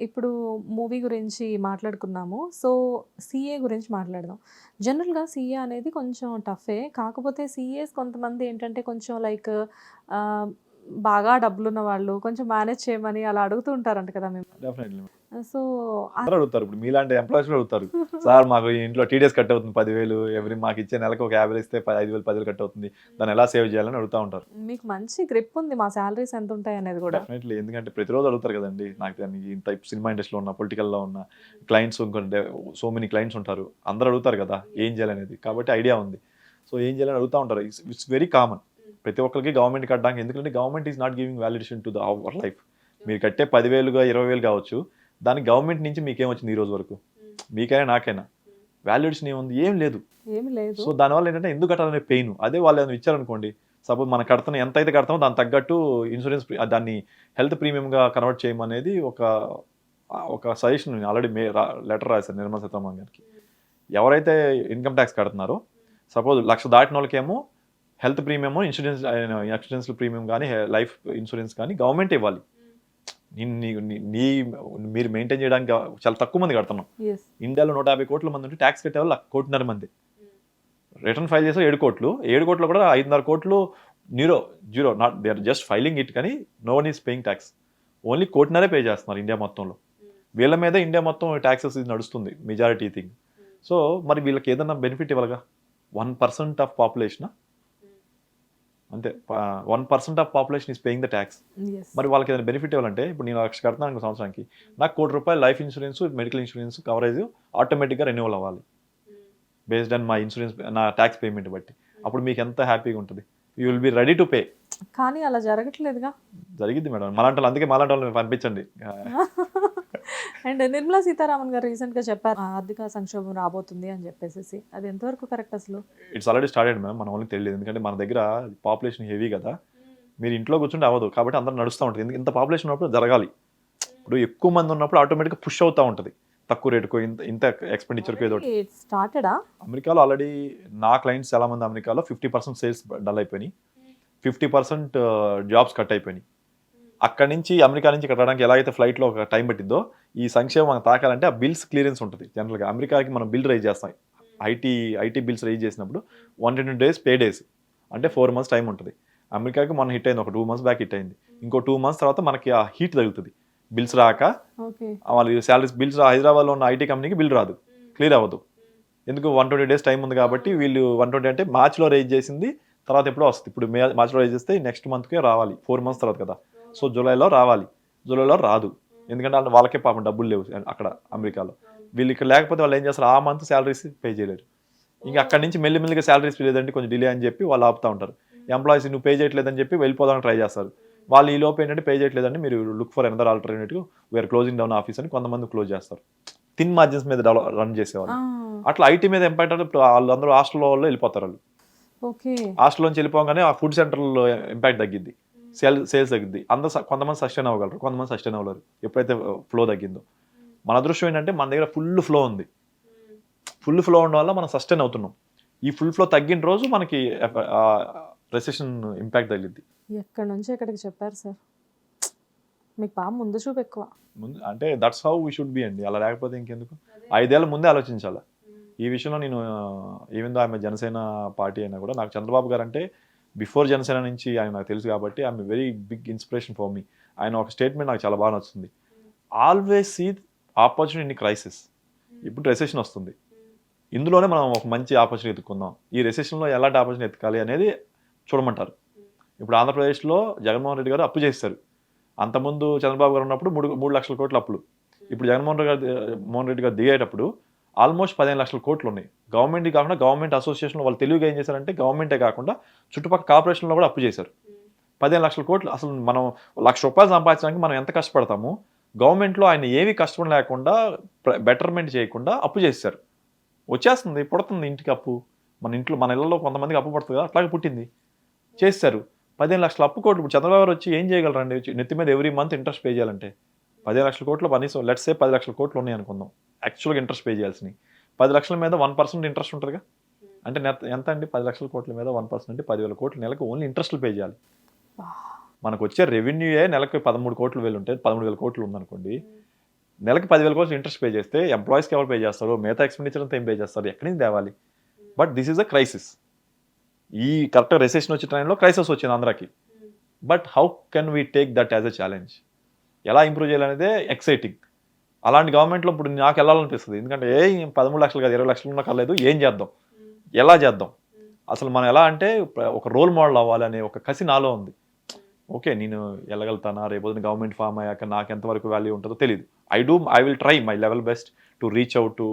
ఇప్పుడు మూవీ గురించి మాట్లాడుకున్నాము. సో, సీఏ గురించి మాట్లాడదాం. జనరల్‌గా సీఏ అనేది కొంచెం టఫే. కాకపోతే సీఏస్ కొంతమంది ఏంటంటే కొంచెం లైక్ బాగా డబ్బులున్న వాళ్ళు కొంచెం మేనేజ్ చేయమని అలా అడుగుతూ ఉంటారంట కదా. డెఫినెట్లీ. సో, అందరూ అడుగుతారు. ఇప్పుడు మీలాంటి ఎంప్లాయీస్ కూడా అడుగుతారు. సార్ మాకు ఇంట్లో టీడీఎస్ కట్ అవుతుంది 10,000 ఎవ్రీ మాకు ఇచ్చే నెలకు ఒక 50,000 ఇస్తే ప 5,000, 10,000 కట్ అవుతుంది. దాన్ని ఎలా సేవ్ చేయాలని అడుగుతా ఉంటారు. మీకు మంచి గ్రిప్ ఉంది. మా సాలరీస్ ఎంత ఉంటాయి అనేది కూడా. డెఫినెట్లీ. ఎందుకంటే ప్రతిరోజు అడుగుతారు కదండీ. నాకు దాన్ని ఇంత సినిమా ఇండస్ట్రీలో ఉన్న, పొలిటికల్‌లో ఉన్న క్లయింట్స్ ఇంకొంటే సో మెనీ క్లయింట్స్ ఉంటారు. అందరూ అడుగుతారు కదా! ఏం చేయాలనేది. కాబట్టి ఐడియా ఉంది. సో ఏం చేయాలని అడుగుతా ఉంటారు. It's very common. ప్రతి ఒక్కరికి గవర్నమెంట్ కట్టడానికి ఎందుకంటే government is not giving validation to the our life. మీరు కట్టే 10,000గా 20,000 కావచ్చు. దానికి గవర్నమెంట్ నుంచి మీకేం వచ్చింది ఈ రోజు వరకు? మీకైనా నాకైనా. వాల్యుయేషన్ ఏముంది? ఏం లేదు. ఏమి లేదు. సో దానివల్ల ఏంటంటే ఎందుకు కట్టాలనే పెయిన్. అదే వాళ్ళు ఏమైనా ఇచ్చారనుకోండి. సపోజ్ మనం కడుతున్న ఎంత అయితే కడతామో దానికి తగ్గట్టు ఇన్సూరెన్స్ ప్రీ దాన్ని హెల్త్ ప్రీమియంగా కన్వర్ట్ చేయమనేది ఒక ఒక సజెషన్ నేను ఆల్రెడీ మే రా లెటర్ రాశాను నిర్మలా సీతారామన్ గారికి. ఎవరైతే ఇన్‌కమ్ టాక్స్ కడుతున్నారో సపోజ్ లక్ష దాటిన వాళ్ళకేమో health premium, insurance accidental premium హె లైఫ్ ఇన్సూరెన్స్ కానీ గవర్నమెంట్ ఇవ్వాలి. నీ నీ మీరు మెయింటైన్ చేయడానికి చాలా తక్కువ మంది కడుతున్నాం. ఇండియాలో 150 కోట్ల మంది ఉంటే టాక్స్ కట్టేవాళ్ళు కోటిన్నర మంది. రిటర్న్ ఫైల్ చేసే 7 కోట్లు. 7 కోట్లలో కూడా 5.5 కోట్లు Nero zero not they are just filing it కానీ no one is paying tax. Only కోటిన్నరే pay చేస్తున్నారు ఇండియా మొత్తంలో. వీళ్ళ మీద ఇండియా మొత్తం ట్యాక్సెస్ ఇది నడుస్తుంది. Majority thing. సో మరి వీళ్ళకి ఏదన్నా బెనిఫిట్ ఇవ్వాలిగా. 1% ఆఫ్ పాపులేషనా? అంతే. ప 1% of population is paying the tax. మరి వాళ్ళకి ఏదైనా బెనిఫిట్ ఇవ్వాలంటే ఇప్పుడు నేను లక్ష కడుతున్నాను అనుకో సంవత్సరానికి. నాకు కోటి రూపాయలు life insurance, medical insurance coverage ఆటోమేటిక్‌గా రెన్యువల్ అవ్వాలి. బేస్డ్ ఆన్ మై ఇన్సూరెన్స్ నా ట్యాక్స్ పేమెంట్ బట్టి. అప్పుడు మీకు ఎంత హ్యాపీగా ఉంటుంది. You will be ready to pay. కానీ అలా జరగట్లేదుగా. జరిగిద్ది మేడం. మాలాంటి అందుకే మాలాంటి వాళ్ళని పంపించండి. అండ్ నిర్మలా సీతారామన్ గారు రీసెంట్‌గా చెప్పారు. ఆర్థిక సంక్షోభం రాబోతుంది అని చెప్పేసేసి. అది ఎంతవరకు కరెక్ట్ అసలు? It's already started madam. మన వాళ్ళకి తెలియదు. ఎందుకంటే మన దగ్గర పాపులేషన్ హెవీ కదా! మీరు ఇంట్లో కూర్చుంటే అవ్వదు. కాబట్టి అందరూ నడుస్తూ ఉంటుంది. ఇంత పాపులేషన్ ఉన్నప్పుడు జరగాలి. ఇప్పుడు ఎక్కువ మంది ఉన్నప్పుడు ఆటోమేటిక్‌గా పుష్ అవుతా ఉంటది. తక్కువ రేటుకో ఇంత ఇంత ఎక్స్‌పెండిచర్‌కో ఏదో స్టార్టెడా? అమెరికాలో ఆల్రెడీ నా క్లయింట్స్ చాలా మంది అమెరికాలో 50% సేల్స్ డల్ అయిపోయినాయి. 50% జాబ్స్ కట్ అయిపోయినాయి. అక్కడి నుంచి అమెరికా నుంచి ఇక్కడ రావడానికి ఎలా అయితే ఫ్లైట్‌లో ఒక టైం పట్టిద్దో ఈ సంక్షేమం మనకు తాకాలంటే ఆ బిల్స్ క్లియరెన్స్ ఉంటుంది. జనరల్‌గా అమెరికాకి మనం బిల్ రైజ్ చేస్తాం. ఐటీ ఐటీ బిల్స్ రైజ్ చేసినప్పుడు 1, 2 డేస్ పే డేస్. అంటే 4 మంత్స్ టైం ఉంటుంది. అమెరికాకి మొన్న హిట్ అయింది. ఒక 2 మంత్స్ బ్యాక్ హిట్ అయింది. ఇంకో 2 మంత్స్ తర్వాత మనకి ఆ హీట్ తగులుతది. బిల్స్ రాక. వాళ్ళు సాలరీస్ బిల్స్ హైదరాబాద్‌లో ఉన్న ఐటీ కంపెనీకి బిల్ రాదు. క్లియర్ అవ్వదు. ఎందుకు 120 డేస్ టైం ఉంది కాబట్టి వీళ్ళు 120 అంటే మార్చ్‌లో రైజ్ చేసింది తర్వాత ఎప్పుడో వస్తది. ఇప్పుడు మే మార్చ్‌లో రైజ్ చేస్తే నెక్స్ట్ మంత్‌కే రావాలి. 4 మంత్స్ తర్వాత కదా! సో జూలైలో రావాలి. జూలైలో రాదు. ఎందుకంటే వాళ్ళకే పాపం డబ్బులు లేవు అక్కడ అమెరికాలో. వీళ్ళు ఇక్కడ లేకపోతే వాళ్ళు ఏం చేస్తారు ఆ మంత్ సాలరీస్ పే చేయలేరు. ఇంక అక్కడి నుంచి మెల్లి మెల్లిగా సాలరీస్ లేదంటే కొంచెం డిలే అని చెప్పి వాళ్ళు ఆపుతా ఉంటారు. ఎంప్లాయీస్ నువ్వు పే చేయట్లేదని చెప్పి వెళ్ళిపోదామని ట్రై చేస్తారు. వాళ్ళు ఈ లోపు ఏంటంటే పే చేయట్లేదండి మీరు look for another alternative we're closing down office అని కొంతమంది క్లోజ్ చేస్తారు. థిన్ మార్జిన్స్ మీద రన్ చేసేవాళ్ళు. అట్లా ఐటీ మీద ఇంపాక్ట్ అంటే ఇప్పుడు వాళ్ళందరూ హాస్టల్ వాళ్ళు వెళ్ళిపోతారు వాళ్ళు. ఓకే. హాస్టల్ నుంచి వెళ్ళిపోగానే ఆ ఫుడ్ సెంటర్‌లో ఇంపాక్ట్ తగ్గిద్ది. సేల్ సేల్స్ తగ్గిద్ది. అందరూ స కొంతమంది సస్టైన్ అవ్వగలరు. కొంతమంది సస్టైన్ అవ్వలేరు. ఎప్పుడైతే ఫ్లో తగ్గిందో. మన అదృష్టం ఏంటంటే మన దగ్గర ఫుల్ ఫ్లో ఉంది. ఫుల్ ఫ్లో ఉండడం వల్ల మనం సస్టైన్ అవుతున్నాం. ఈ ఫుల్ ఫ్లో తగ్గిన రోజు మనకి రెసెషన్ ఇంపాక్ట్ తగిలిద్ది. ఎక్కడి నుంచి ఎక్కడికి చెప్పారు సార్. మీకు బాగా ముందు చూపు ఎక్కువ. ముందు అంటే that's how we should be అండి. అలా లేకపోతే ఇంకెందుకు? 5 ఏళ్ళ ముందే ఆలోచించాల. ఈ విషయంలో నేను ఈవెన్ దో ఆమె జనసేన పార్టీ అయినా కూడా నాకు చంద్రబాబు గారు అంటే బిఫోర్ జనసేన నుంచి ఆయన నాకు తెలుసు కాబట్టి I'm very big inspiration for me. ఆయన ఒక స్టేట్మెంట్ నాకు చాలా బాగా నచ్చుతుంది. Always see opportunity in crisis. ఇప్పుడు రెసెషన్ వస్తుంది. ఇందులోనే మనం ఒక మంచి ఆపర్చునిటీ ఎత్తుకుందాం ఈ రెసెషన్‌లో ఎలాంటి ఆపర్చునిటీ ఎత్తుకాలి అనేది చూడమంటారు. ఇప్పుడు ఆంధ్రప్రదేశ్‌లో జగన్మోహన్ రెడ్డి గారు అప్పు చేస్తారు అంతకుముందు చంద్రబాబు గారు ఉన్నప్పుడు మూడు మూడు లక్షల కోట్ల అప్పులు. ఇప్పుడు జగన్మోహన్ రెడ్డి గారు మోహన్ రెడ్డి గారు దిగేటప్పుడు ఆల్మోస్ట్ 15 లక్షల కోట్లు ఉన్నాయి. గవర్నమెంట్‌వి కాకుండా గవర్నమెంట్ అసోసియేషన్‌లో వాళ్ళు తెలివిగా ఏం చేశారంటే గవర్నమెంటే కాకుండా చుట్టుపక్కల కార్పొరేషన్‌లో కూడా అప్పు చేశారు. 15 లక్షల కోట్లు అసలు మనం లక్ష రూపాయలు సంపాదించడానికి మనం ఎంత కష్టపడతాము. గవర్నమెంట్‌లో ఆయన ఏవి కష్టం లేకుండా బెటర్మెంట్ చేయకుండా అప్పు చేసేసారు. వచ్చేస్తుంది పుడుతుంది ఇంటికి అప్పు. మన ఇంట్లో మన ఇళ్ళలో కొంతమందికి అప్పు పడుతుంది కదా! అట్లాగే పుట్టింది. చేసేసారు. 15 లక్షల అప్పు కోట్లు ఇప్పుడు చంద్రబాబు గారు వచ్చి ఏం చేయగలరండి? నెత్తి మీద ఎవ్రీ మంత్ ఇంట్రెస్ట్ పే చేయాలంటే. 15 లక్షల కోట్లు కనీసం లెట్స్ సే 10 లక్షల కోట్లు ఉన్నాయి అనుకుందాం. యాక్చువల్‌గా ఇంట్రెస్ట్ పే చేయాల్సినవి. 10 లక్షల మీద 1% ఇంట్రెస్ట్ ఉంటదిగా. అంటే ఎంత అండి 10 లక్షల కోట్ల మీద 1% అంటే 10,000 కోట్లు నెలకు ఓన్లీ ఇంట్రెస్ట్‌లు పే చేయాలి. మనకు వచ్చే రెవెన్యూయే నెలకు 13 కోట్ల వేలు ఉంటే 13,000 కోట్లు ఉందనుకోండి. నెలకి పదివేల కోసం ఇంట్రెస్ట్ పే చేస్తే ఎంప్లాయీస్కి ఎవరు పే చేస్తారు? మిగతా ఎక్స్పెండిచర్ అంతా ఏం పే చేస్తారు? ఎక్కడి నుంచి తేవాలి? But this is a crisis ఈ కరెక్ట్ రెసెషన్ వచ్చే టైంలో క్రైసిస్ వచ్చింది అందరికి but how can we take that as a challenge ఎలా ఇంప్రూవ్ చేయాలనేదే ఎక్సైటింగ్ అలాంటి గవర్నమెంట్లో ఇప్పుడు నాకు వెళ్ళాలనిపిస్తుంది. ఎందుకంటే ఏ పదమూడు లక్షలు కాదు ఇరవై లక్షలు ఉన్నా కలేదు ఏం చేద్దాం? ఎలా చేద్దాం? అసలు మనం ఎలా అంటే ఒక రోల్ మోడల్ అవ్వాలనే ఒక కసి నాలో ఉంది. ఓకే నేను వెళ్ళగలుగుతానా? రేపు గవర్నమెంట్ ఫామ్ అయ్యాక నాకు ఎంతవరకు వాల్యూ ఉంటుందో తెలియదు I do I will try my level best to reach out to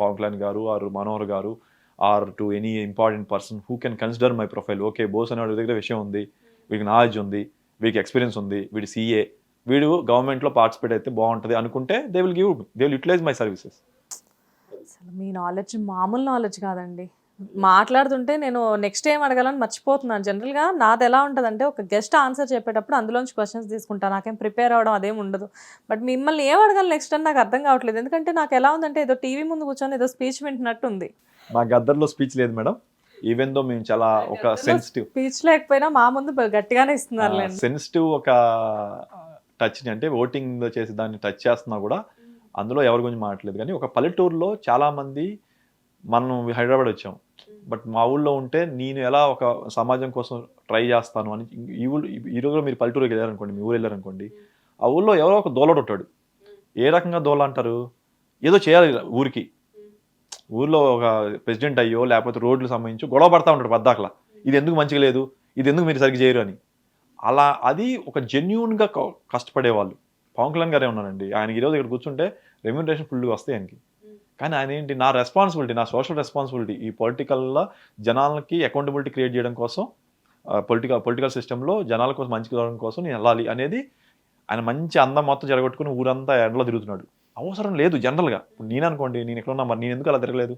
Pavan Kalyan garu or Manohar garu or to any important person who can consider my profile. Okay Bose అనే వాడి దగ్గర విషయం ఉంది వీడికి knowledge ఉంది వీడికి experience ఉంది వీడి సీఏ. వీడు గవర్నమెంట్లో పార్టిసిపేట్ అయితే బాగుంటుంది అనుకుంటే they will give they will utilize my services అసలు మీ నాలెడ్జ్ మామూలు నాలెడ్జ్ కాదండి. మాట్లాడుతుంటే నేను నెక్స్ట్ ఏం అడగాలని మర్చిపోతున్నాను. జనరల్గా నాది ఎలా ఉంటుందంటే ఒక గెస్ట్ ఆన్సర్ చెప్పేటప్పుడు అందులోంచి క్వశ్చన్స్ తీసుకుంటాను నాకేం ప్రిపేర్ అవ్వడం అదేం ఉండదు. బట్ మిమ్మల్ని ఏం అడగాలి నెక్స్ట్ అని నాకు అర్థం కావట్లేదు. ఎందుకంటే నాకు ఎలా ఉందంటే ఏదో టీవీ ముందు కూర్చొని ఏదో స్పీచ్ వింటున్నట్టు ఉంది. మా గద్దర్లో స్పీచ్ లేదు మేడం. ఈవెన్ దో మేము చాలా ఒక సెన్సిటివ్ స్పీచ్ లేకపోయినా మా ముందు గట్టిగానే ఇస్తున్నారు సెన్సిటివ్ ఒక టచ్ని అంటే ఓటింగ్ చేసి దాన్ని టచ్ చేస్తున్నా కూడా అందులో ఎవరి గురించి మాట్లాడలేదు. కానీ ఒక పల్లెటూరులో చాలామంది మనం హైదరాబాద్ వచ్చాం. బట్ మా ఊళ్ళో ఉంటే నేను ఎలా ఒక సమాజం కోసం ట్రై చేస్తాను అని ఈ ఊళ్ళో ఈ రోజులో మీరు పల్లెటూరుకి వెళ్ళారనుకోండి మీ ఊరు వెళ్ళారనుకోండి ఆ ఊళ్ళో ఎవరో ఒక దోలడు ఉంటాడు. ఏ రకంగా దోల అంటారు? ఏదో చేయాలి ఊరికి. ఊర్లో ఒక ప్రెసిడెంట్ అయ్యో లేకపోతే రోడ్లు సంబంధించి గొడవ పడతా ఉంటాడు పద్దాకలా ఇది ఎందుకు మంచిగా లేదు? ఇది ఎందుకు మీరు సరిగ్గా చేయరు అని. అలా అది ఒక జెన్యున్గా కష్టపడే వాళ్ళు పవన్ కళ్యాణ్ గారే ఉన్నారండి. ఆయన ఈరోజు ఇక్కడ కూర్చుంటే రెమ్యూనరేషన్ ఫుల్గా వస్తాయి ఆయనకి. కానీ ఆయన ఏంటి? నా రెస్పాన్సిబిలిటీ నా సోషల్ రెస్పాన్సిబిలిటీ ఈ పొలిటికల్లో జనాలకి అకౌంటబిలిటీ క్రియేట్ చేయడం కోసం పొలిటికల్ పొలిటికల్ సిస్టంలో జనాల కోసం మంచి కావడం కోసం నేను వెళ్ళాలి అనేది ఆయన మంచి అందం మొత్తం జరగొట్టుకుని ఊరంతా ఎండలో తిరుగుతున్నాడు. అవసరం లేదు జనరల్గా ఇప్పుడు నేను అనుకోండి నేను ఎక్కడ ఉన్నా మరి నేను ఎందుకు అలా తిరగలేదు?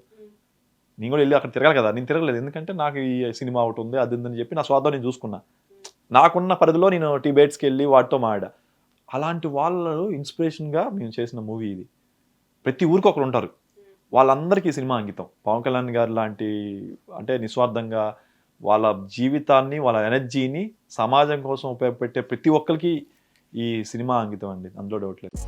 నేను కూడా వెళ్ళి అక్కడ తిరగాలి కదా. నేను తిరగలేదు. ఎందుకంటే నాకు ఈ సినిమా ఒకటి ఉంది అది ఉందని చెప్పి నా స్వార్థం నేను చూసుకున్నా. నాకున్న పరిధిలో నేను టిబేట్స్కి వెళ్ళి వాటితో మాడా. అలాంటి వాళ్ళు ఇన్స్పిరేషన్గా మేము చేసిన మూవీ ఇది. ప్రతి ఊరికి ఒకరు ఉంటారు. వాళ్ళందరికీ సినిమా అంకితం. పవన్ కళ్యాణ్ గారు లాంటి అంటే నిస్వార్థంగా వాళ్ళ జీవితాన్ని వాళ్ళ ఎనర్జీని సమాజం కోసం ఉపయోగపెట్టే ప్రతి ఒక్కరికి ఈ సినిమా అంకితం అండి. అందులో డౌట్ లేదు.